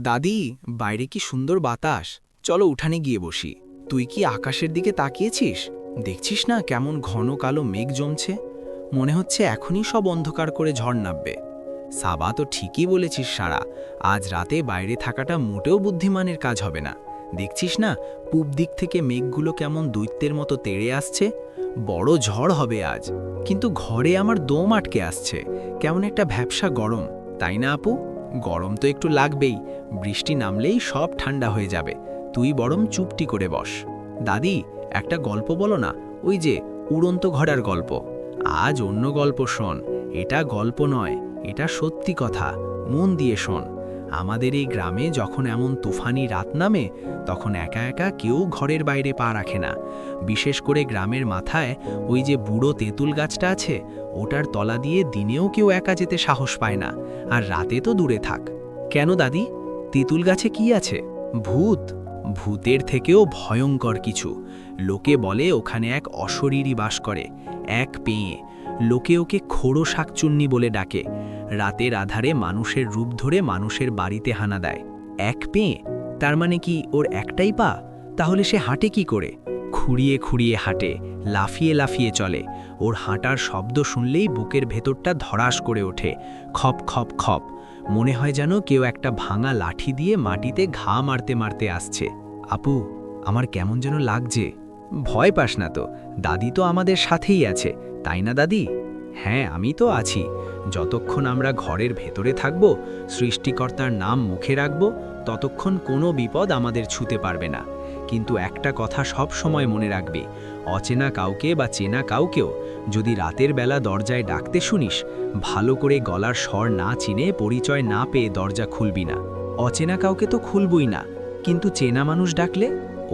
দাদি, বাইরে কি সুন্দর বাতাস? চলো উঠানে গিয়ে বসি। তুই কি আকাশের দিকে তাকিয়েছিস? দেখছিস না কেমন ঘন কালো মেঘ জমছে? মনে হচ্ছে এখনই সব অন্ধকার করে ঝড় নামবে। সাবা তো ঠিকই বলেছিস, সারা। আজ রাতে বাইরে থাকাটা মোটেও বুদ্ধিমানের কাজ হবে না। দেখছিস না পূব দিক থেকে মেঘগুলো কেমন দৈত্যের মতো তেড়ে আসছে? বড় ঝড় হবে আজ। কিন্তু ঘরে আমার দম আটকে আসছে। কেমন একটা ভ্যাবসা গরম। তাই না আপু? গরম তো একটু লাগবেই, বৃষ্টি নামলেই সব ঠান্ডা হয়ে যাবে, তুই বরং চুপটি করে বস। দাদি, একটা গল্প বলো না, ওই যে উড়ন্ত ঘোড়ার গল্প। আজ অন্য গল্প শোন, এটা গল্প নয়, এটা সত্যি কথা, মন দিয়ে শোন। আমাদের এই গ্রামে যখন এমন তুফানি রাত নামে, তখন একা একা কেউ ঘরের বাইরে পা রাখে না। বিশেষ করে গ্রামের মাথায় ওই যে বুড়ো তেঁতুল গাছটা আছে, ওটার তলা দিয়ে দিনেও কেউ একা যেতে সাহস পায় না, আর রাতে তো দূরে থাক। কেন দাদি? তেঁতুল গাছে কি আছে? ভূত। ভূতের থেকেও ভয়ঙ্কর কিছু। লোকে বলে ওখানে এক অশরীরই বাস করে, এক পেয়ে। লোকে ওকে খোড়ো শাকচুন্নি বলে ডাকে। রাতের আধারে মানুষের রূপ ধরে মানুষের বাড়িতে হানা দেয়। এক পেয়ে? তার মানে কি ওর একটাই পা? তাহলে সে হাঁটে কি করে? খুঁড়িয়ে খুঁড়িয়ে হাঁটে, লাফিয়ে লাফিয়ে চলে। ওর হাঁটার শব্দ শুনলেই বুকের ভেতরটা ধরাস করে ওঠে। খপ খপ খপ। মনে হয় যেন কেউ একটা ভাঙা লাঠি দিয়ে মাটিতে ঘা মারতে মারতে আসছে। আপু, আমার কেমন যেন লাগছে। ভয় পাস না তো। দাদি তো আমাদের সাথেই আছে, তাই না দাদি? হ্যাঁ আমি তো আছি। যতক্ষণ আমরা ঘরের ভেতরে থাকব, সৃষ্টিকর্তার নাম মুখে রাখব, ততক্ষণ কোনো বিপদ আমাদের ছুতে পারবে না। কিন্তু একটা কথা সব সময় মনে রাখবে, অচেনা কাউকে বা চেনা কাউকেও যদি রাতের বেলা দরজায় ডাকতে শুনিস, ভালো করে গলার স্বর না চিনে পরিচয় না পেয়ে দরজা খুলবি না। অচেনা কাউকে তো খুলবই না, কিন্তু চেনা মানুষ ডাকলে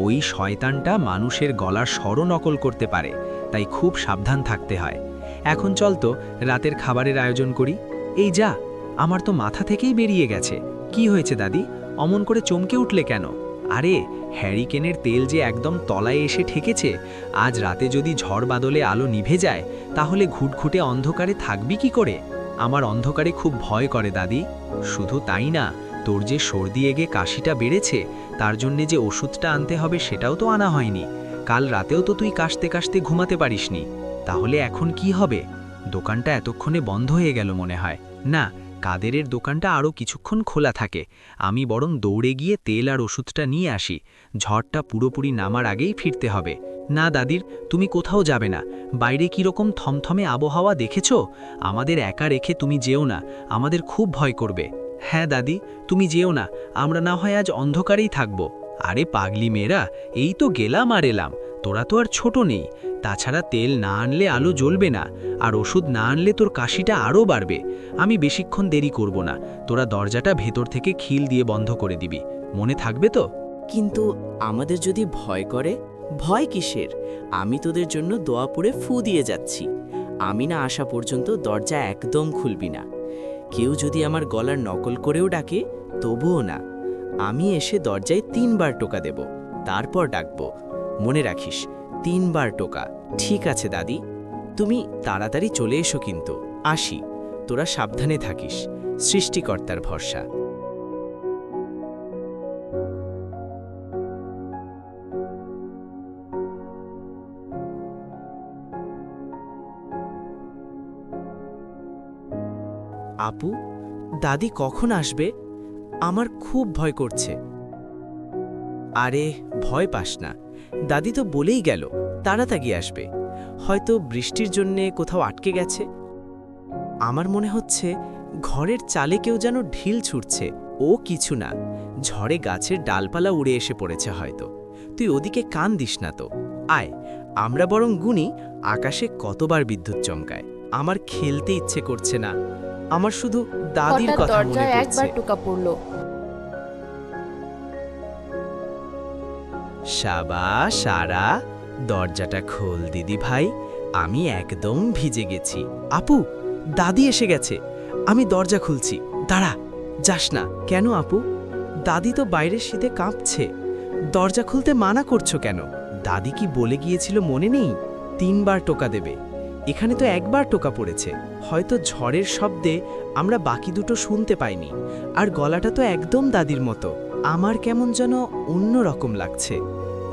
ওই শয়তানটা মানুষের গলার স্বরও নকল করতে পারে, তাই খুব সাবধান থাকতে হয়। এখন চল তো রাতের খাবারের আয়োজন করি। এই যা, আমার তো মাথা থেকেই বেরিয়ে গেছে। কি হয়েছে দাদি? অমন করে চমকে উঠলে কেন? আরে, হ্যারিকেনের তেল যে একদম তলায় এসে ঠেকেছে, আজ রাতে যদি ঝড় বাদলে আলো নিভে যায়, তাহলে ঘুটঘুটে অন্ধকারে থাকবি কি করে? আমার অন্ধকারে খুব ভয় করে দাদি। শুধু তাই না, তোর যে সর্দি এগে কাশিটা বেড়েছে, তার জন্যে যে ওষুধটা আনতে হবে সেটাও তো আনা হয়নি। কাল রাতেও তো তুই কাশতে কাশতে ঘুমাতে পারিসনি। তাহলে এখন কি হবে? দোকানটা এতক্ষণে বন্ধ হয়ে গেল মনে হয়। না, কাদেরের দোকানটা আরও কিছুক্ষণ খোলা থাকে। আমি বরং দৌড়ে গিয়ে তেল আর ওষুধটা নিয়ে আসি। ঝড়টা পুরোপুরি নামার আগেই ফিরতে হবে। না, দাদির, তুমি কোথাও যাবে না। বাইরে কীরকম থমথমে আবহাওয়া দেখেছ? আমাদের একা রেখে তুমি যেও না। আমাদের খুব ভয় করবে। হ্যাঁ দাদি, তুমি যেও না। আমরা না হয় আজ অন্ধকারেই থাকব। আরে পাগলি মেয়েরা, এই তো গেলাম আর এলাম। তোরা তো আর ছোট নেই। তাছাড়া তেল না আনলে আলো জ্বলবে না, আর ওষুধ না আনলে তোর কাশিটা আরও বাড়বে। আমি বেশিক্ষণ দেরি করব না, তোরা দরজাটা ভেতর থেকে খিল দিয়ে বন্ধ করে দিবি। মনে থাকবে তো? কিন্তু আমাদের যদি ভয় করে, ভয় কিসের? আমি তোদের জন্য দোয়া পড়ে ফু দিয়ে যাচ্ছি। আমি না আসা পর্যন্ত দরজা একদম খুলবি না। কেউ যদি আমার গলার নকল করেও ডাকে, তবুও না। আমি এসে দরজায় তিনবার টোকা দেব, তারপর ডাকবো। মনে রাখিস তিনবার টোকা। ঠিক আছে, দাদি। তুমি তাড়াতাড়ি চলে এসো কিন্তু। আসি। তোরা সাবধানে থাকিস। সৃষ্টিকর্তার ভরসা। আপু, দাদি কখন আসবে? আমার খুব ভয় করছে। আরে, ভয় পাস না। দাদি তো বলেই গেল তাড়াতাড়ি আসবে। হয়তো বৃষ্টির জন্যে কোথাও আটকে গেছে। আমার মনে হচ্ছে ঘরের চালে কেউ যেন ঢিল ছুটছে ও কিছু না। ঝড়ে গাছের ডালপালা উড়ে এসে পড়েছে হয়তো। তুই ওদিকে কান দিস না তো। আয় আমরা বরং গুনি আকাশে কতবার বিদ্যুৎ চমকায়। আমার খেলতে ইচ্ছে করছে না। আমার শুধু দাদির কথা মনে দরজায় একবার পড়ছে টোকা পড়ল। সাবা, সারা, দরজাটা খোল, দিদি ভাই। আমি একদম ভিজে গেছি। আপু, দাদি এসে গেছে। আমি দরজা খুলছি। দাঁড়া, যাস না। কেন আপু? দাদি তো বাইরের শীতে কাঁপছে। দরজা খুলতে মানা করছ কেন? দাদি কি বলে গিয়েছিল মনে নেই? তিনবার টোকা দেবে। এখানে তো একবার টোকা পড়েছে। হয়তো ঝড়ের শব্দে আমরা বাকি দুটো শুনতে পাইনি। আর গলাটা তো একদম দাদির মতো। আমার কেমন যেন অন্য রকম লাগছে।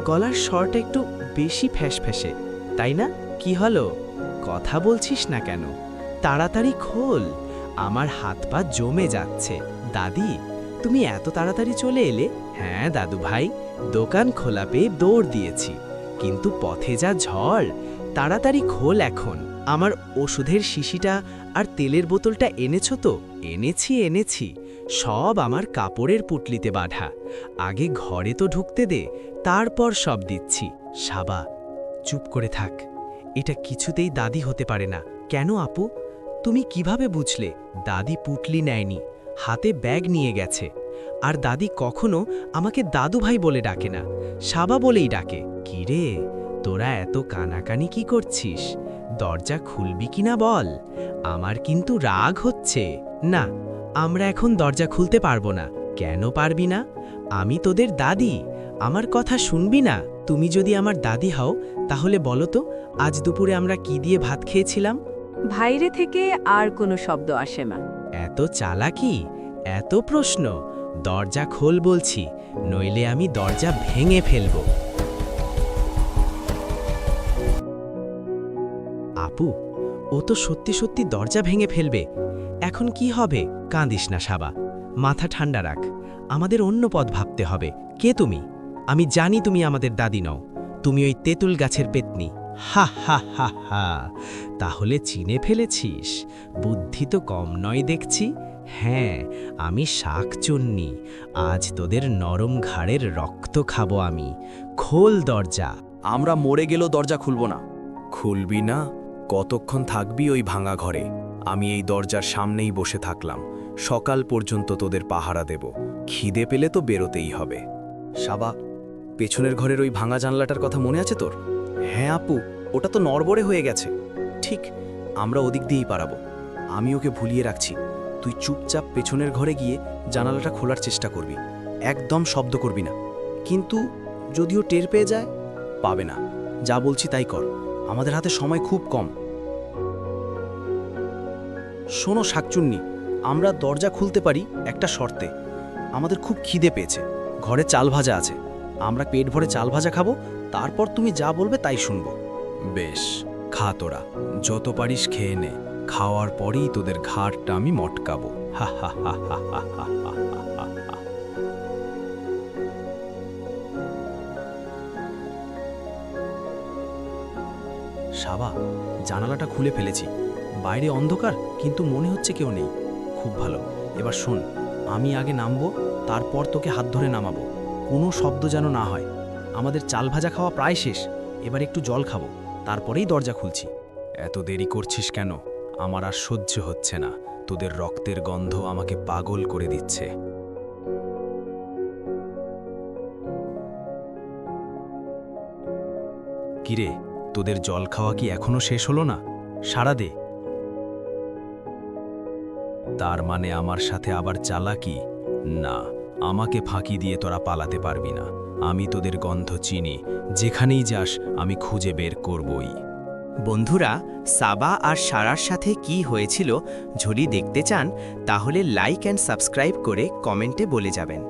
গলার স্বরটা একটু বেশি ফ্যাসফ্যাসে, তাই না? কি হলো? কথা বলছিস না কেন? তাড়াতাড়ি খোল। আমার হাত পা জমে যাচ্ছে। দাদি, তুমি এত তাড়াতাড়ি চলে এলে? হ্যাঁ দাদু ভাই, দোকান খোলা পেয়ে দৌড় দিয়েছি। কিন্তু পথে যা ঝড়, তাড়াতাড়ি খোল এখন। আমার ওষুধের শিশিটা আর তেলের বোতলটা এনেছো তো? এনেছি এনেছি। সব আমার কাপড়ের পুটলিতে বাঁধা। আগে ঘরে তো ঢুকতে দে, তারপর সব দিচ্ছি। সাবা, চুপ করে থাক। এটা কিছুতেই দাদি হতে পারে না। কেন আপু? তুমি কীভাবে বুঝলে? দাদি পুটলি নেয়নি, হাতে ব্যাগ নিয়ে গেছে। আর দাদি কখনো আমাকে দাদু ভাই বলে ডাকে না। সাবা বলেই ডাকে, কিরে, তোরা এত কানাকানি কি করছিস? দরজা খুলবি কিনা বল? আমার কিন্তু রাগ হচ্ছে। না আমরা এখন দরজা খুলতে পারব না। কেন পারবি না? আমি তোদের দাদি। আমার কথা শুনবি না? তুমি যদি আমার দাদি হও তাহলে বলো তো আজ দুপুরে আমরা কি দিয়ে ভাত খেয়েছিলাম? ভাইরে থেকে আর কোনো শব্দ আসে না। এত চালাকি? এত প্রশ্ন? দরজা খোল বলছি নইলে আমি দরজা ভেঙে ফেলব। আপু ও তো সত্যি সত্যি দরজা ভেঙে ফেলবে। এখন কি হবে? কাঁদিস না, সাবা। মাথা ঠান্ডা রাখ। আমাদের অন্য পথ ভাবতে হবে। কে তুমি? আমি জানি তুমি আমাদের দাদি নও। তুমি ওই তেঁতুল গাছের পেতনি। হা হা হা হা। তাহলে চিনে ফেলেছিস। বুদ্ধি তো কম নয় দেখছি। হ্যাঁ আমি শাকচুন্নি। আজ তোদের নরম ঘাড়ের রক্ত খাব আমি। খোল দরজা। আমরা মরে গেলেও দরজা খুলব না। খুলবি না। কতক্ষণ থাকবি ওই ভাঙা ঘরে? আমি এই দরজার সামনেই বসে থাকলাম। সকাল পর্যন্ত তোদের পাহারা দেব। খিদে পেলে তো বেরোতেই হবে। সাবা, পেছনের ঘরের ওই ভাঙা জানলাটার কথা মনে আছে তোর? হ্যাঁ আপু, ওটা তো নড়বড়ে হয়ে গেছে। ঠিক, আমরা ওদিক দিয়েই পারাবো। আমি ওকে ভুলিয়ে রাখছি। তুই চুপচাপ পেছনের ঘরে গিয়ে জানালাটা খোলার চেষ্টা করবি। একদম শব্দ করবি না। কিন্তু যদিও টের পেয়ে যায়, পাবে না। যা বলছি তাই কর। আমাদের হাতে সময় খুব কম। শোনো শাকচুন্নি, আমরা দরজা খুলতে পারি একটা শর্তে। আমাদের খুব খিদে পেয়েছে, ঘরে চাল ভাজা আছে। আমরা পেট ভরে চাল ভাজা খাব, তারপর তুমি যা বলবে তাই শুনব। বেশ, খা তোরা, যত পারিস খেয়ে নে, খাওয়ার পরেই তোদের ঘাটটা আমি মটকাবো। হা হা হা হা হা হা সাবা, জানালাটা খুলে ফেলেছি। বাইরে অন্ধকার, কিন্তু মনে হচ্ছে কেউ নেই। খুব ভালো। এবার শোন, আমি আগে নামবো, তারপর তোকে হাত ধরে নামাবো। কোনো শব্দ যেন না হয়। আমাদের চাল ভাজা খাওয়া প্রায় শেষ। এবার একটু জল খাব। তারপরেই দরজা খুলছি। এত দেরি করছিস কেন? আমার আর সহ্য হচ্ছে না। তোদের রক্তের গন্ধ আমাকে পাগল করে দিচ্ছে। কিরে তোদের জল খাওয়া কি এখনও শেষ হলো না? সারা দে। তার মানে আমার সাথে আবার চালাকি না, আমাকে ফাঁকি দিয়ে তোরা পালাতে পারবি না। আমি তোদের গন্ধ চিনি। যেখানেই যাস, আমি খুঁজে বের করবই। বন্ধুরা, সাবা আর সারার সাথে কি হয়েছিল যদি দেখতে চান, তাহলে লাইক অ্যান্ড সাবস্ক্রাইব করে কমেন্টে বলে যাবেন।